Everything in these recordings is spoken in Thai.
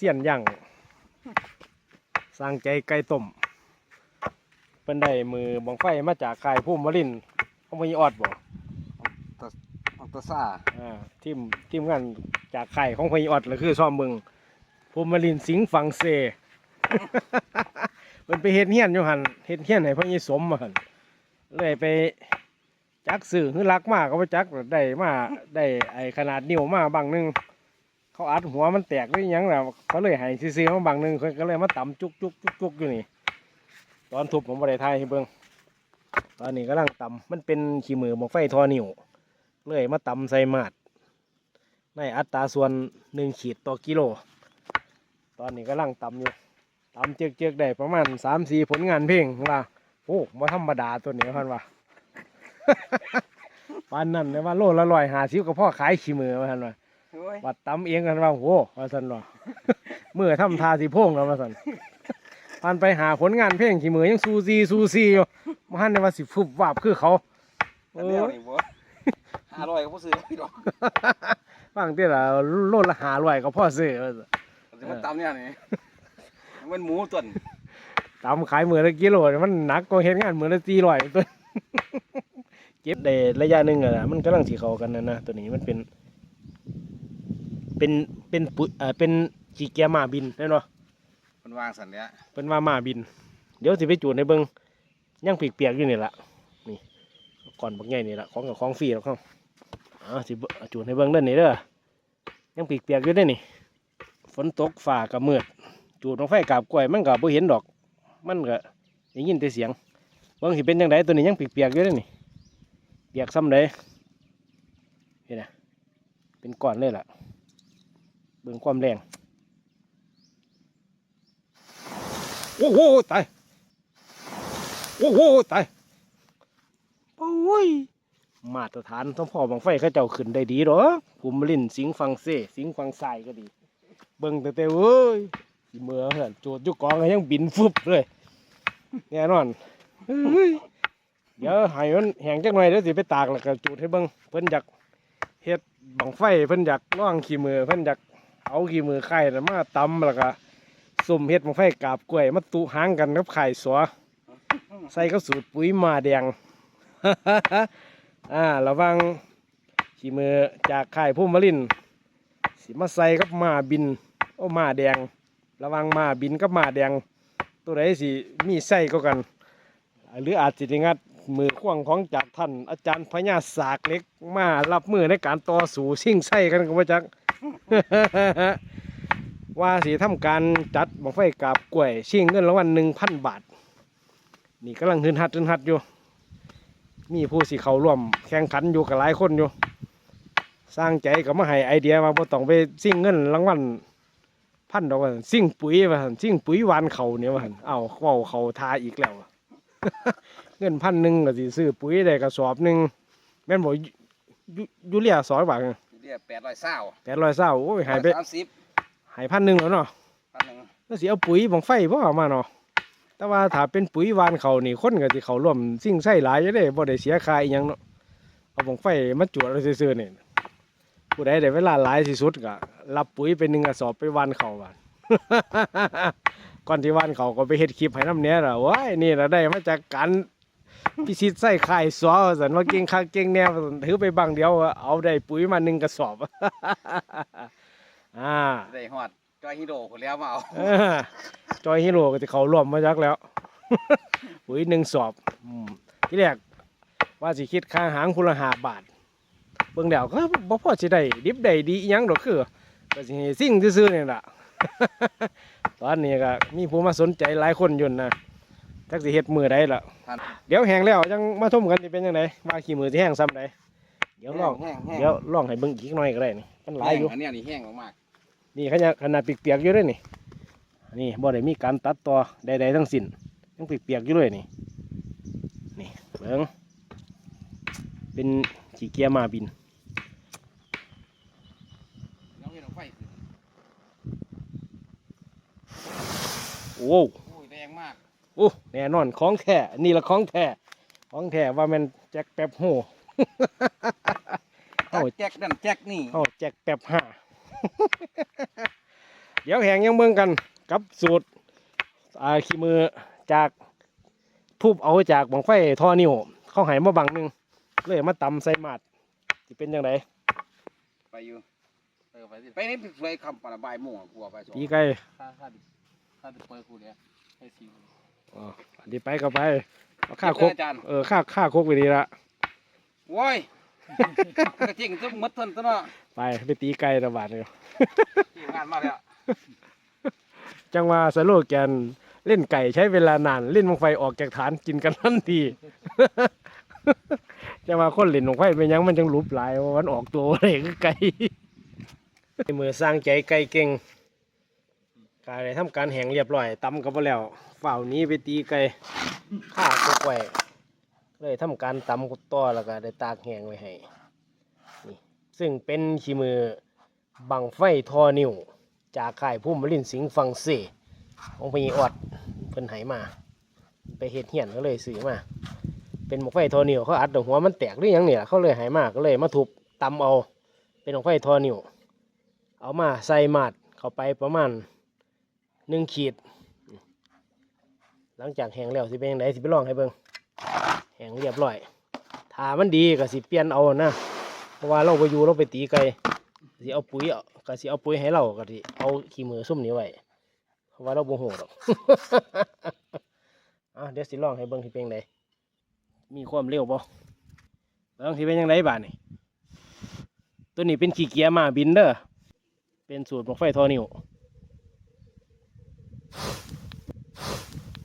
สียนย่างสร้างใจไก่ต้มเป็นได้มือบังไฟมาจากค่ายพุ่มมรินทร์เขาไม่ออดบ่ออกตะซ่าอ่าทีมทีมงานจากค่ายของพญออดเลยคือซ่อมเมืองพุ่มมรินทร์สิงห์ฝังเซมันไปเฮ็ดเฮียนอยู่หันเฮ็ดเฮียนให้พญสมมาหันเลยไปจักสื่อคือรักมากก็ไปจักได้มาได้ไอ้ขนาดนิ้วมาบางหนึง เขาอัดหัวมันแตกหรือยังล่ะเขาเลยให้ซื้อๆมาบางหนึงเพิ่นก็เลยมาต่ำจุกจุกจุกจุกอยู่นี่ ตอนทุบผมบ่ได้ทายให้เบิ่งตอนนี้กำลังต่ำมันเป็นขี้มือหมกไฟทอนิ้วเลยมาต่ำใส่มาดในอัตราส่วนหนึ่งขีดต่อกิโล ตอนนี้กำลังต่ำอยู่ต่ำเจือกๆได้ประมาณสามสี่ผลงานเพลงว่าโอ้มาธรรมดาตัวนี้พันว่าปานนั้นเลยว่าโลละร้อยหาสิบก็พ่อขายขี้มือพันว่า ยวัดตำเองกันว่าโหว่าสันว่าเมื่อทำทาสีโพงแล้วว่าสันผ่านไปหาผลงานเพลงขี่มือยังซูซีซูซีอยู่มาหันในว่าสิฟุบวาบคือเขาอันเดียวนี่บ่ห้าร้อยก็บ่ซื้อพี่ดอกฟังเตี้ยละโลดละหาร้อยก็พ่อซื้อว่าซั่นสิมันตำเนี่ยนี่มันหมูต้นตำขายมือละกิโลเนี่ยมันหนักกว่าเห็นงานมือละสี่ร้อยตัวเก็บได้ระยะหนึ่งอะนะมันกำลังสีเขากันนะนะตัวนี้มันเป็น เป็นเป็นปุ๋ยเอ่อเป็นขี้แกหมาบินแน่นอนมันวางสันเนี่ยเป็นว่าหมาบิน เดี๋ยวสิไปจูดในเบิงยังเปียกๆอยู่นี่แหละนี่ก่อนบักใหญ่นี่แหละของกับของฟรีแล้วเขาอ่าสิเบิ่งจูดในเบิงเด้านนี่เด้อยังเปียกๆอยู่เด้อนี่ ฝนตกฝ่ากับมืดจูดลงไฟกาบกล้วยมันก็บ่เห็นดอก มันก็ได้ยินแต่เสียงเบิ่งสิเป็นจังไดตัวนี้ยังเปียกๆอยู่เด้อนี่เปียกซ้ำใดเห็นนะเป็นก้อนเลยล่ะ เบิ่งความแรง โอ้โหตาย โอ้โหตาย โอ้ย มาตรฐานต้องพ่อบังไฟเขาเจ้าขึ้นได้ดีหรอภูมิลินสิงฟังเซสิงฟังทรายก็ดี เบิ่งแต่แต่เว้ยสิเมื่อเพื่อนโจดยุกกองยังบินฟึบเลยแน่นอนเฮ้ยเดี๋ยวให้มันแห้งจักหน่อยเดี๋ยวสิไปตากแล้วก็จูดให้เบิ่งเพิ่นอยากเฮ็ดบังไฟเพิ่นอยากล่องขี้มือเพิ่นอยาก เอาขี้มือไข่น่ะมาตำแล้วก็สุ่มเฮ็ดบังไฟกาบกล้วยมาตุหางกันกับไข่สัวใส่กับสูตรปุ๋ยมาแดง อ่าระวังขี้มือจากไข่พุ่มมะลินสิมาใส่กับหมาบินโอ้หมาแดง ระวังหมาบินกับหมาแดง ตัวไหนสิมีไส้ก็กัน หรืออาจจะงัดมือข่วงของจากท่านอาจารย์พญาสากเล็กมารับมือในการต่อสู้ชิงไส้กันก็มาจัก ว่าสิทำการจัดบังไฟกาบกล้วยชิงเงินรางวัลหนึ่งพันบาท นี่กำลังหืนหัดหืนหัดอยู่ มีผู้สิเขาร่วมแข่งขันอยู่กับหลายคนอยู่ สร้างใจก็มาให้ไอเดียมาบ่ต้องไปซิ่งเงินรางวัลพันดอกว่าซั่นซิ่งปุ๋ยว่าซิ่งปุ๋ยหวานเขาเนี่ยว่าเอาเว้าเขาทาอีกแล้วเงินพันหนึ่งก็สิซื้อปุ๋ยได้กระสอบหนึ่งแม่นบ่ยูยูเรียสอยบาท เรียกแปดร้อยเศร้าแปดร้อยเศร้าโอ้ยหายไปสามสิบหายพันหนึ่งแล้วเนาะพันหนึ่งแล้วสิเอาปุ๋ยบังไฟบ่เอามาเนาะแต่ว่าถ้าเป็นปุ๋ยหวานเขานี่คนก็สิเขาร่วมซิ่งใส่หลายอยู่เด้บ่ได้เสียค่าอีหยังเนาะเอาบังไฟมาจวดเอาซื่อๆนี่ผู้ใดได้เวลาหลายที่สุดก็รับปุ๋ยไปหนึ่งกระสอบไปวันเขาบานก่อนที่วันเขาก็ไปเฮ็ดคลิปให้น้ำเนี้ยล่ะว้ายนี่เราได้มาจากการ พิชิตไส้ไข่สอสันว่าเก่งคักเก่งแนวสันถือไปบังเดียว เอาได้ปุ๋ยมาหนึ่งกระสอบ อ่าได้ฮอดจอยฮิโร่คนแล้วมาเอาเออจอยฮิโร่ก็จะเขาร่วมมาจักแล้ว ปุ๋ยหนึ่งสอบอืมที่แรกว่าสิคิดค่าหางคุณละหาบาท เบิ่งแล้วก็บ่พอสิได้ดิบได้ดีอิหยังดอกคือก็สิให้สิ่งซื่อๆนี่ล่ะตอนนี้ก็มีผู้มาสนใจหลายคนอยู่นะ จักสิเฮ็ดมือใดล่ะ ท่าน เดี๋ยวแห้งแล้วจังมาทุ่มกันสิเป็นจังไดว่าขี้มือสิแห้งซ้ำใดเดี๋ยวลอง แห้งแห้งเดี๋ยวลองให้เบิ่งอีกหน่อยก็ได้นี่มันหลายอยู่ อันเนี้ยนี่แห้งมากนี่ขนาดขนาดเปียกๆอยู่เลยนี่ นี่บ่ได้มีการตัดต่อใดๆทั้งสิ้นยังเปียกๆอยู่เลยนี่ นี่เบิ่งเป็นขี้เกียจมาบินๆแล้วเห็นเอาไฟขึ้นโอ้ อ้แน่นอนของแท้นี่ละของแท้ของแท้ว่าแมันแจ็คแป๊บโหเอาแจ็คนั่นแจ็คนี่เอาแจ็คแป๊บห้าเดี๋ยวแหงยังเบิ่งกันกับสูตรอ่าขี้มือจากทูบเอาจากบังไฟท่อนิ้วเข้าใหายมาบังหนึงเลยมาตำใส่หมาดสิเป็นยังไงไปอยู่เออไปสิไปนี่สวยคำปลาบายหมู่อะกลัวไปสองตีไก่ค่าค่าดิค่าดิเปิดกูเนี่ยให้ซี อ๋ออันนี้ไปก็ไปเอาข้าคกอาจารย์ เออข้าข้าคกไปดีละโว้ยกระทิงจะมัดทนตัวเนาะไปไปตีไก่ระบาดเลยทีมงานมาแล้วจังว่าสโลแกนเล่นไก่ใช้เวลานานเล่นมังไฟออกจากฐานกินกันทันที จังว่าคนเล่นมังไฟเป็นหยังมันจังหลุบหลายเพราะมันออกตัวอะไรคือไก่มือสร้างใจไก่เก่ง กายทำการแหงเรียบร้อยตำกับแล้วฝ่าวนี้ไปตีไก่ฆ่าก็ไว้เลยทำการตำกุดต่อแล้วก็ได้ตากแหงไว้ให้นี่ซึ่งเป็นขีมือบังไฟทอนิ้วจากค่ายพุ่มมลินสิงฟังเซของพีออดเพิ่นไหมา ไปเฮ็ดเหียนก็เลยซื้อมา เป็นหมกไฟทอนิวเขาอัดดอกหัวมันแตกหรือยังเนี่ยเขาเลยไหมาก็เลยมาทุบตำเอา เป็นหมกไฟทอนิวเอามาใส่มาดเข้าไปประมาณ หนึ่งขีด หลังจากแห้งแล้วสิเป็นยังไงสิไปลองให้เบิ่งแห้งเรียบร้อยถามันดีก็สิเปลี่ยนเอานะเพราะว่าเราไปอยู่เราไปตีไก่สิเอาปุ๋ยก็สิเอาปุ๋ยให้เราก็สิเอาขี้มือซุ่มนี้ไว้เพราะว่าเราบ่ฮู้ดอกอะเดี๋ยวสิลองให้เบิ่งสิเป็นยังไดมีความเร็วบ่เบิ่งสิเป็นจังไดบาดนี่ตัวนี้เป็นขี้เกียร์มาบินเด้อเป็นสูตรของไฟทอนิว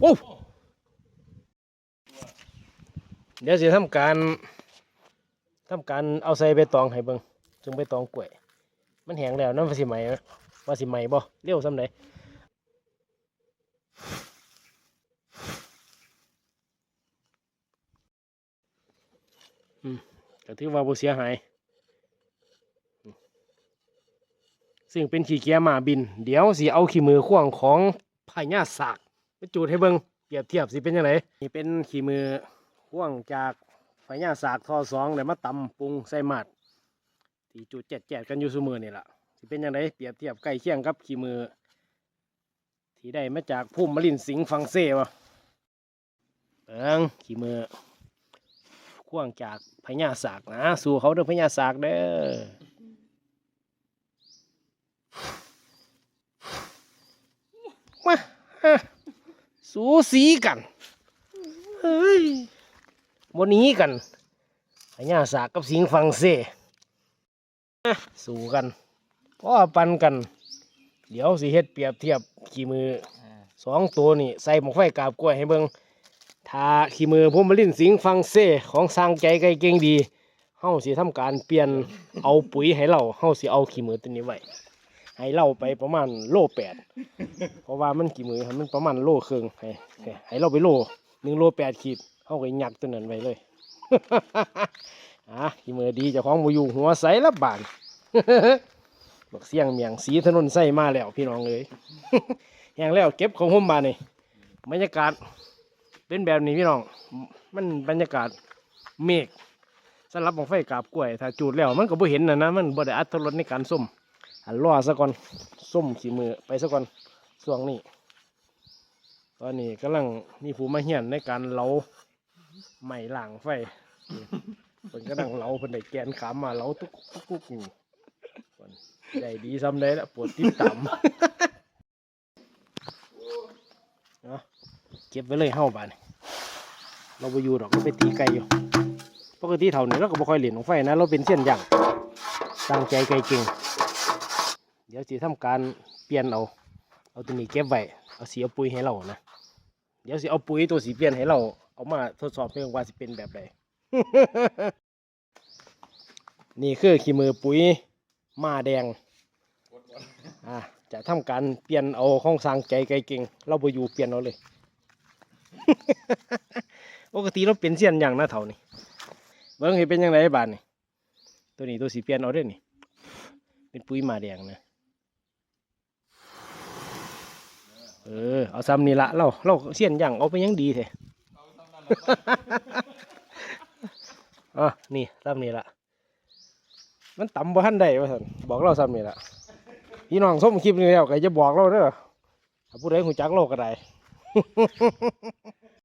โอ้เดี๋ยวสิทำการทำการเอาใส่ใบตองให้เบิ่งจึงใบตองกล้วย มันแห้งแล้วน้ำว่าสิไหมนะว่าสิไหม่บ่เร็วซ้ำใดอืมก็ถือว่าบ่เสียหาย ซึ่งเป็นขี้เกียจหมาบิน เดี๋ยวสิเอาขี้มือข่วงของพญาสาก ไปจูดให้เบิ่งเปรียบเทียบสิเป็นยังไงนี่เป็นขี้มือข่วางจากพญาสากทอสองแล้วมาตำปรุงใส่หมัดที่จุดแจดแจดกันอยู่เสมอนี่แหละสิเป็นยังไงเปรียบเทียบใกล้เคียงกับขี้มือ ที่ได้มาจากพุ่มมะลินสิงห์ฟังเซ่วะเอิงขี้มือข่วางจากพญาสากนะ สู่เขาเด้อพญาสากเด้อมาฮะ สูสีกันเฮ้ยบนนี้กันพญาสากกับสิงฟังเซ่สู้กันพ่อปันกัน เดี๋ยวสิเฮ็ดเปรียบเทียบขี่มือสองตัวนี่ใส่หมกไฟกาบกล้วยให้เบิ่งถ้าขี่มือพมมลินสิงฟังเซ่ของสร้างใจไกลเก่งดีเฮาสิทำการเปลี่ยนเอาปุ๋ยให้เราเฮาสิเอาขี่มือตัวนี้ไว้ ให้เราไปประมาณโลแปดเพราะว่ามันขี่มือมันประมาณโลครึ่งให้ให้เราไปโลหนึ่งโลแปดขีดเฮาก็ยักตัวนั้นไว้เลยอะขี่มือดีเจ้าของบ่อยู่หัวใสละบานบักเสียงเมียงสีถนนใส่มาแล้วพี่น้องเลยแห้งแล้วเก็บของห่มมานี่บรรยากาศเป็นแบบนี้พี่น้อง มันบรรยากาศเมฆสำหรับบังไฟกาบกล้วย ถ้าจูดแล้วมันก็บ่เห็นนะนะมันบ่ได้อัตรสในการส้ม หันรอซะก่อนส้มขี้มือไปซะก่อนช่วงนี้ ตอนนี้กำลังมีผู้มาเหียนในการเลาไหม้ล่างไฟเพิ่นกำลังเลาเพิ่นได้แกนขามมาเลาทุกทุกทุกอยู่ได้ดีซ้ำได้ละปวดติดต่ำเนาะเก็บไว้เลยเฮ้าบานเราไปอยู่ดอกเราไปตีไก่อยู่ปกติเท่านี้เราก็บ่ค่อยเล่นของไฟนะ เราเป็นเส้นอย่างตั้งใจไก่เก่ง เดี๋ยวสิทำการเปลี่ยนเอาเอาตัวนี้เก็บไว้เอาสีเอาปุ๋ยให้เรานะเดี๋ยวสิเอาปุ๋ยตัวสีเปลี่ยนให้เราเอามาทดสอบเรื่อว่าสิเป็นแบบใดนี่คือขี้มือปุ๋ยมาแดงอ่าจะทำการเปลี่ยนเอาของสร้างใจไกลเก่งเราไปอยู่เปลี่ยนเอาเลยปกติเราเป็นเสียนอย่างหน้าเท่านี่เบิ้งเห็นเป็นยังไงบ้านนี่ตัวนี้ตัวสีเปลี่ยนเอาเด้นี่เป็นปุ๋ยมาแดงนะ เออเอาซ้ำนี่ละเราเราเสียนอย่างเอาไปยังดีเถอะอะนี่ซ้ำนี่ละมันต่ำบ่ทันได้ว่าสันบอกเราซ้ำนี่ละพี่น้องส้มคลิปนี้แล้วก็จะบอกเราเด้อถ้าผู้ใดหูจักโลกก็ได้